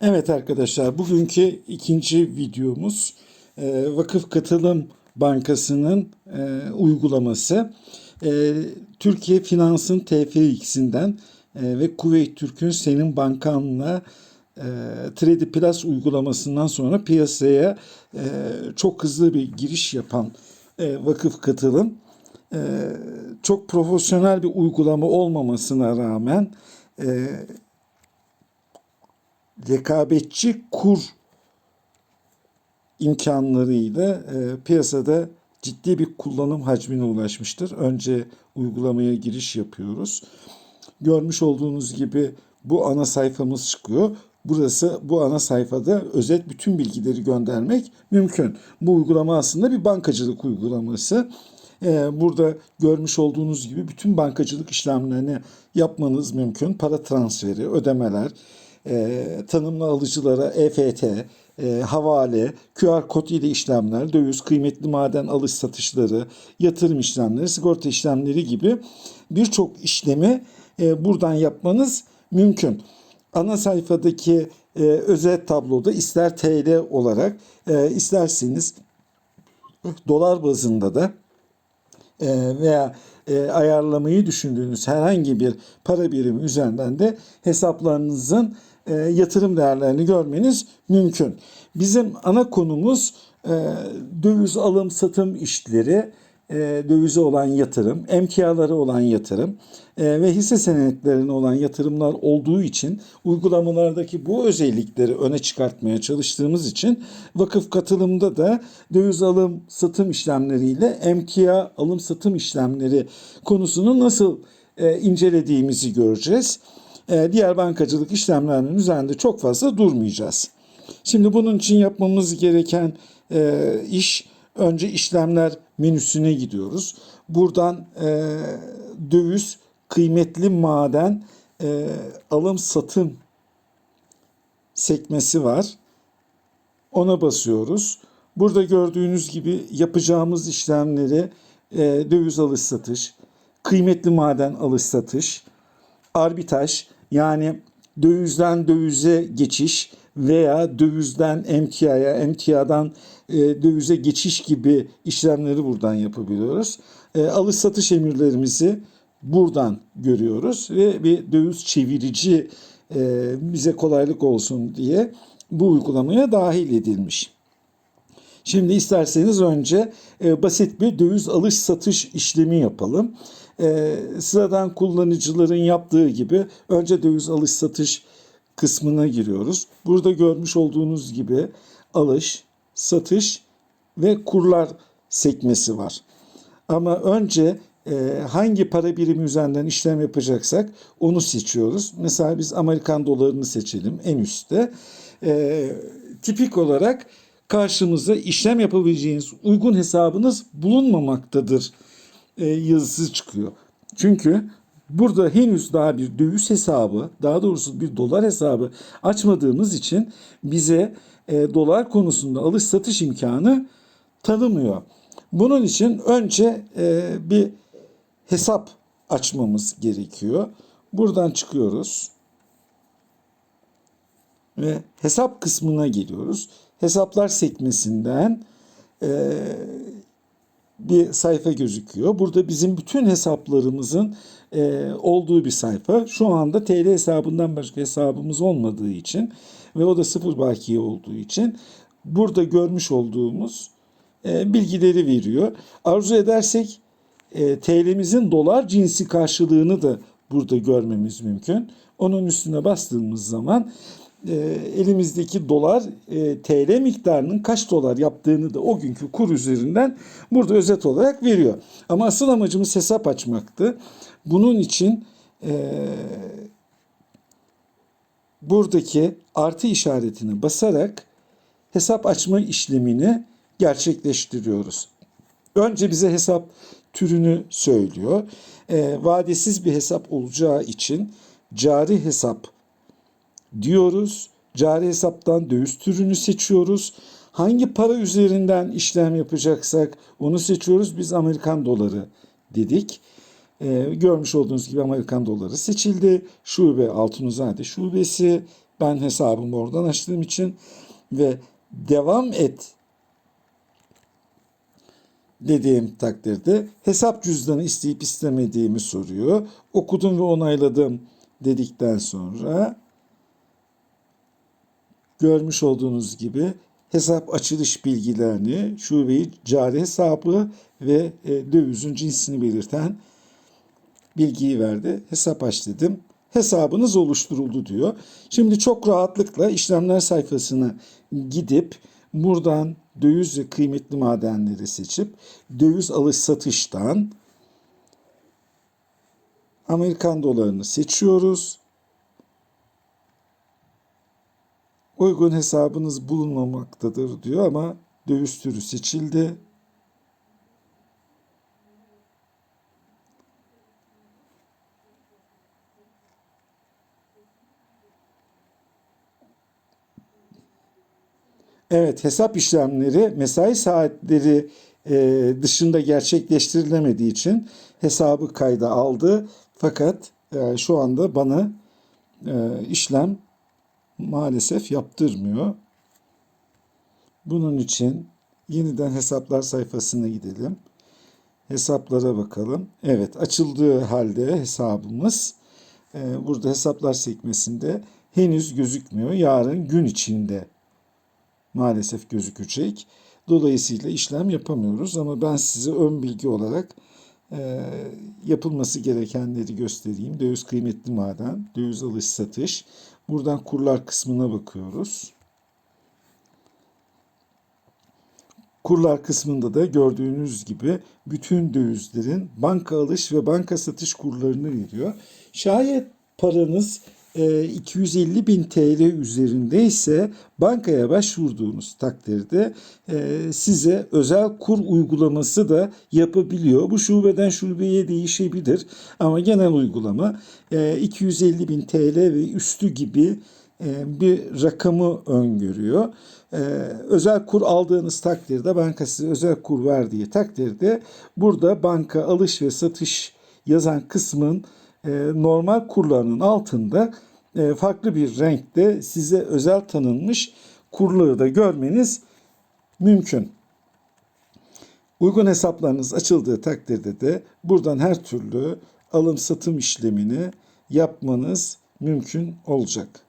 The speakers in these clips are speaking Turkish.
Evet arkadaşlar bugünkü ikinci videomuz e, Vakıf Katılım Bankası'nın e, uygulaması. E, Türkiye Finans'ın TFX'inden ve Kuveyt Türk'ün Senin Bankan'la Trade Plus uygulamasından sonra piyasaya çok hızlı bir giriş yapan Vakıf Katılım çok profesyonel bir uygulama olmamasına rağmen rekabetçi kur imkanlarıyla e, piyasada ciddi bir kullanım hacmine ulaşmıştır. Önce uygulamaya giriş yapıyoruz. Görmüş olduğunuz gibi bu ana sayfamız çıkıyor. Burası bu ana sayfada özet bütün bilgileri göndermek mümkün. Bu uygulama aslında bir bankacılık uygulaması. Ee, burada görmüş olduğunuz gibi bütün bankacılık işlemlerini yapmanız mümkün. Para transferi, ödemeler, e, tanımlı alıcılara EFT, e, havale, QR kod ile işlemler, döviz, kıymetli maden alış satışları, yatırım işlemleri, sigorta işlemleri gibi birçok işlemi e, buradan yapmanız mümkün. Ana sayfadaki e, özet tabloda ister TL olarak e, isterseniz dolar bazında da e, veya e, ayarlamayı düşündüğünüz herhangi bir para birimi üzerinden de hesaplarınızın e, yatırım değerlerini görmeniz mümkün. Bizim ana konumuz e, döviz alım satım işleri, e, dövize olan yatırım, emtiaları olan yatırım e, ve hisse senetlerine olan yatırımlar olduğu için uygulamalardaki bu özellikleri öne çıkartmaya çalıştığımız için vakıf katılımda da döviz alım satım işlemleriyle emtia alım satım işlemleri konusunu nasıl e, incelediğimizi göreceğiz. E, diğer bankacılık işlemlerinin üzerinde çok fazla durmayacağız. Şimdi bunun için yapmamız gereken e, iş önce işlemler menüsüne gidiyoruz. Buradan e, döviz, kıymetli maden, e, alım satım sekmesi var. Ona basıyoruz. Burada gördüğünüz gibi yapacağımız işlemleri e, döviz alış satış, kıymetli maden alış satış, arbitraj yani dövizden dövize geçiş veya dövizden emtiaya, emtiadan e, dövize geçiş gibi işlemleri buradan yapabiliyoruz. E, alış satış emirlerimizi buradan görüyoruz ve bir döviz çevirici e, bize kolaylık olsun diye bu uygulamaya dahil edilmiş. Şimdi isterseniz önce e, basit bir döviz alış satış işlemi yapalım. Sıradan kullanıcıların yaptığı gibi önce döviz alış satış kısmına giriyoruz. Burada görmüş olduğunuz gibi alış, satış ve kurlar sekmesi var. Ama önce e, hangi para birimi üzerinden işlem yapacaksak onu seçiyoruz. Mesela biz Amerikan dolarını seçelim en üstte. E, tipik olarak karşımıza işlem yapabileceğiniz uygun hesabınız bulunmamaktadır e, yazısı çıkıyor. Çünkü burada henüz daha bir döviz hesabı, daha doğrusu bir dolar hesabı açmadığımız için bize e, dolar konusunda alış satış imkanı tanımıyor. Bunun için önce e, bir hesap açmamız gerekiyor. Buradan çıkıyoruz ve hesap kısmına geliyoruz. Hesaplar sekmesinden e, bir sayfa gözüküyor. Burada bizim bütün hesaplarımızın e, olduğu bir sayfa. Şu anda TL hesabından başka hesabımız olmadığı için ve o da sıfır bakiye olduğu için burada görmüş olduğumuz e, bilgileri veriyor. Arzu edersek e, TL'mizin dolar cinsi karşılığını da burada görmemiz mümkün. Onun üstüne bastığımız zaman e, elimizdeki dolar e, TL miktarının kaç dolar yaptığını da o günkü kur üzerinden burada özet olarak veriyor. Ama asıl amacımız hesap açmaktı. Bunun için e, buradaki artı işaretine basarak hesap açma işlemini gerçekleştiriyoruz. Önce bize hesap türünü söylüyor. E, vadesiz bir hesap olacağı için cari hesap diyoruz. Cari hesaptan döviz türünü seçiyoruz. Hangi para üzerinden işlem yapacaksak onu seçiyoruz. Biz Amerikan doları dedik. Ee, görmüş olduğunuz gibi Amerikan doları seçildi. Şube Altunizade şubesi Ben hesabımı oradan açtığım için ve devam et dediğim takdirde hesap cüzdanı isteyip istemediğimi soruyor. Okudum ve onayladım dedikten sonra görmüş olduğunuz gibi hesap açılış bilgilerini, şubeyi, cari hesabı ve e, dövizin cinsini belirten bilgiyi verdi. Hesap aç dedim. Hesabınız oluşturuldu diyor. Şimdi çok rahatlıkla işlemler sayfasına gidip buradan döviz ve kıymetli madenleri seçip döviz alış satıştan Amerikan dolarını seçiyoruz. Uygun hesabınız bulunmamaktadır diyor ama döviz türü seçildi. Evet, hesap işlemleri mesai saatleri e, dışında gerçekleştirilemediği için hesabı kayda aldı. Fakat e, şu anda bana e, işlem maalesef yaptırmıyor. Bunun için yeniden hesaplar sayfasına gidelim. Hesaplara bakalım. Evet, açıldığı halde hesabımız e, burada hesaplar sekmesinde henüz gözükmüyor. Yarın gün içinde maalesef gözükecek. Dolayısıyla işlem yapamıyoruz ama ben size ön bilgi olarak e, yapılması gerekenleri göstereyim. Döviz kıymetli maden, döviz alış satış. Buradan kurlar kısmına bakıyoruz. Kurlar kısmında da gördüğünüz gibi bütün dövizlerin banka alış ve banka satış kurlarını veriyor. Şayet paranız 250 bin TL üzerindeyse bankaya başvurduğunuz takdirde e, size özel kur uygulaması da yapabiliyor. Bu şubeden şubeye değişebilir ama genel uygulama 250 e, bin TL ve üstü gibi e, bir rakamı öngörüyor. Özel kur aldığınız takdirde banka size özel kur verdiği takdirde burada banka alış ve satış yazan kısmın normal kurlarının altında e, farklı bir renkte size özel tanınmış kurları da görmeniz mümkün. Uygun hesaplarınız açıldığı takdirde de buradan her türlü alım satım işlemini yapmanız mümkün olacak.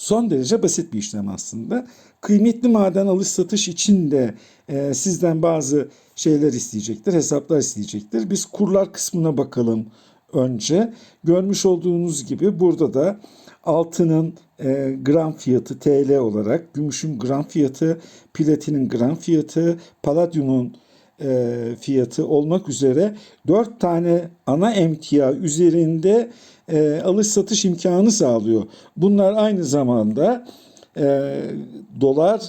Son derece basit bir işlem aslında. Kıymetli maden alış satış için de e, sizden bazı şeyler isteyecektir, hesaplar isteyecektir. Biz kurlar kısmına bakalım önce. Görmüş olduğunuz gibi burada da altının e, gram fiyatı TL olarak, gümüşün gram fiyatı, platinin gram fiyatı, paladyumun e, fiyatı olmak üzere dört tane ana emtia üzerinde e, alış satış imkanı sağlıyor. Bunlar aynı zamanda e, dolar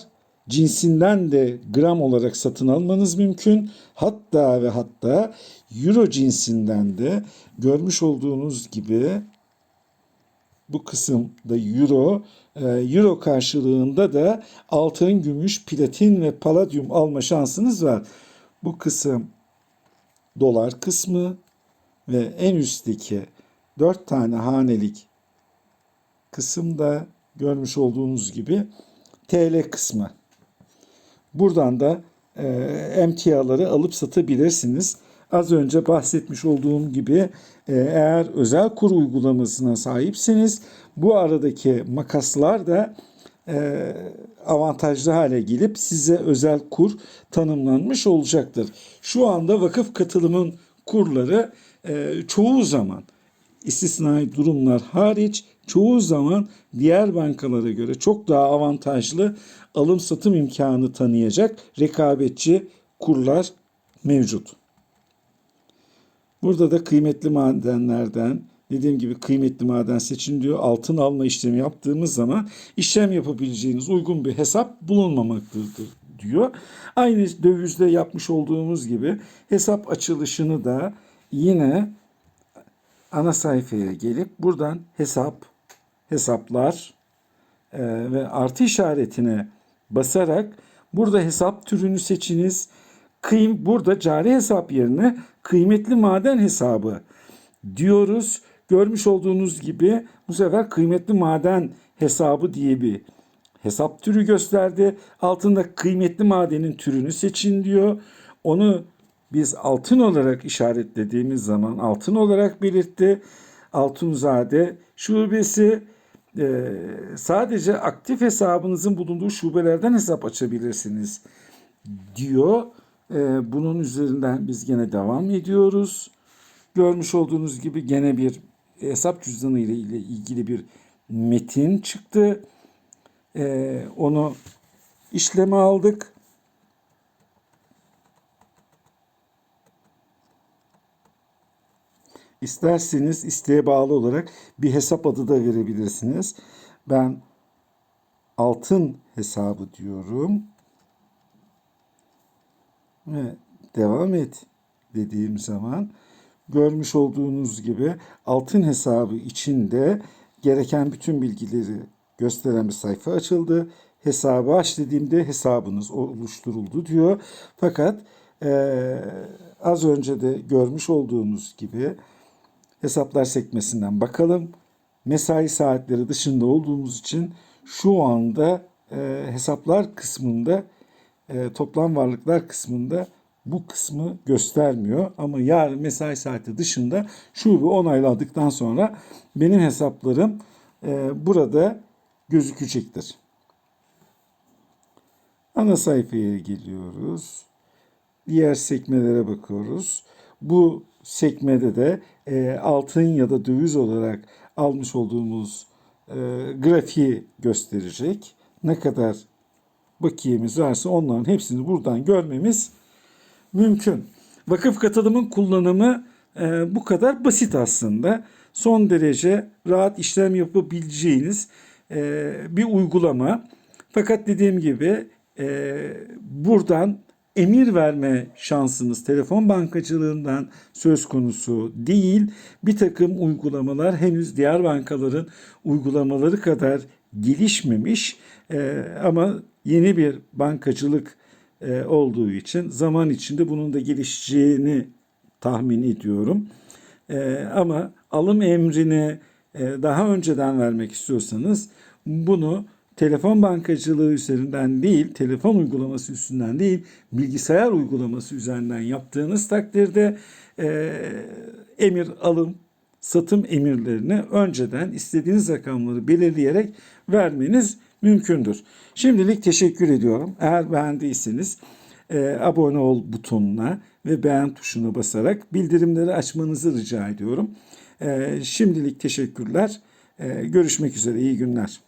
cinsinden de gram olarak satın almanız mümkün. Hatta ve hatta euro cinsinden de görmüş olduğunuz gibi bu kısımda euro, euro karşılığında da altın, gümüş, platin ve paladyum alma şansınız var. Bu kısım dolar kısmı ve en üstteki 4 tane hanelik kısımda görmüş olduğunuz gibi TL kısmı. Buradan da e, emtiaları alıp satabilirsiniz. Az önce bahsetmiş olduğum gibi e, eğer özel kur uygulamasına sahipseniz bu aradaki makaslar da avantajlı hale gelip size özel kur tanımlanmış olacaktır. Şu anda vakıf katılımın kurları e, çoğu zaman istisnai durumlar hariç çoğu zaman diğer bankalara göre çok daha avantajlı alım satım imkanı tanıyacak rekabetçi kurlar mevcut. Burada da kıymetli madenlerden dediğim gibi kıymetli maden seçin diyor. Altın alma işlemi yaptığımız zaman işlem yapabileceğiniz uygun bir hesap bulunmamaktadır diyor. Aynı dövizde yapmış olduğumuz gibi hesap açılışını da yine ana sayfaya gelip buradan hesap, hesaplar e, ve artı işaretine basarak burada hesap türünü seçiniz. Kıym burada cari hesap yerine kıymetli maden hesabı diyoruz. Görmüş olduğunuz gibi bu sefer kıymetli maden hesabı diye bir hesap türü gösterdi. Altında kıymetli madenin türünü seçin diyor. Onu biz altın olarak işaretlediğimiz zaman altın olarak belirtti. Altunzade şubesi e, sadece aktif hesabınızın bulunduğu şubelerden hesap açabilirsiniz diyor. E, bunun üzerinden biz gene devam ediyoruz. Görmüş olduğunuz gibi gene bir hesap cüzdanı ile ile ilgili bir metin çıktı. E, onu işleme aldık. İsterseniz isteğe bağlı olarak bir hesap adı da verebilirsiniz. Ben altın hesabı diyorum. Ve devam et dediğim zaman görmüş olduğunuz gibi altın hesabı içinde gereken bütün bilgileri gösteren bir sayfa açıldı. Hesabı aç dediğimde hesabınız oluşturuldu diyor. Fakat eee, az önce de görmüş olduğunuz gibi hesaplar sekmesinden bakalım. Mesai saatleri dışında olduğumuz için şu anda e, hesaplar kısmında e, toplam varlıklar kısmında bu kısmı göstermiyor. Ama yarın mesai saati dışında şube onayladıktan sonra benim hesaplarım e, burada gözükecektir. Ana sayfaya geliyoruz. Diğer sekmelere bakıyoruz. Bu sekmede de e, altın ya da döviz olarak almış olduğumuz e, grafiği gösterecek. Ne kadar bakiyemiz varsa onların hepsini buradan görmemiz mümkün. Vakıf katılımın kullanımı e, bu kadar basit aslında. Son derece rahat işlem yapabileceğiniz e, bir uygulama. Fakat dediğim gibi e, buradan emir verme şansınız telefon bankacılığından söz konusu değil. Bir takım uygulamalar henüz diğer bankaların uygulamaları kadar gelişmemiş e, ama yeni bir bankacılık e, olduğu için zaman içinde bunun da gelişeceğini tahmin ediyorum. E, ama alım emrini e, daha önceden vermek istiyorsanız bunu telefon bankacılığı üzerinden değil, telefon uygulaması üstünden değil, bilgisayar uygulaması üzerinden yaptığınız takdirde emir alım, satım emirlerini önceden istediğiniz rakamları belirleyerek vermeniz mümkündür. Şimdilik teşekkür ediyorum. Eğer beğendiyseniz e, abone ol butonuna ve beğen tuşuna basarak bildirimleri açmanızı rica ediyorum. E, şimdilik teşekkürler. E, görüşmek üzere. İyi günler.